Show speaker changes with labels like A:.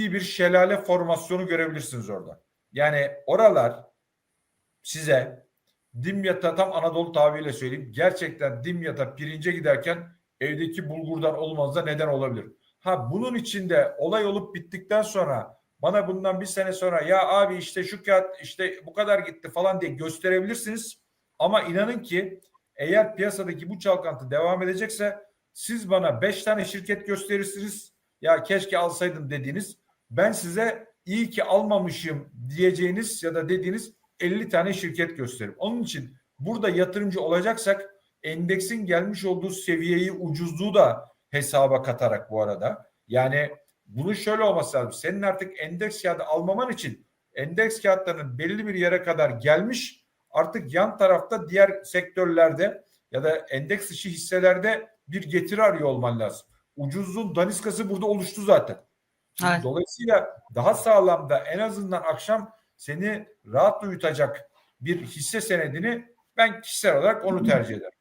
A: ciddi bir şelale formasyonu görebilirsiniz orada. Yani oralar size Dimyat'a tam Anadolu tabiriyle söyleyeyim. Gerçekten Dimyat'a pirince giderken evdeki bulgurdan olmanıza neden olabilir. Ha bunun içinde olay olup bittikten sonra bana bundan bir sene sonra ya abi işte şu kağıt işte bu kadar gitti falan diye gösterebilirsiniz. Ama inanın ki eğer piyasadaki bu çalkantı devam edecekse siz bana 5 tane şirket gösterirsiniz. Ya keşke alsaydım dediğiniz. Ben size iyi ki almamışım diyeceğiniz ya da dediğiniz 50 tane şirket gösteririm. Onun için burada yatırımcı olacaksak endeksin gelmiş olduğu seviyeyi ucuzluğu da hesaba katarak bu arada. Yani bunun şöyle olması lazım. Senin artık endeks kağıdı almaman için endeks kağıtlarının belli bir yere kadar gelmiş artık yan tarafta diğer sektörlerde ya da endeks dışı hisselerde bir getiri arıyor olman lazım. Ucuzluğun daniskası burada oluştu zaten.
B: Evet.
A: Dolayısıyla daha sağlam da en azından akşam seni rahat uyutacak bir hisse senedini ben kişisel olarak onu tercih ederim.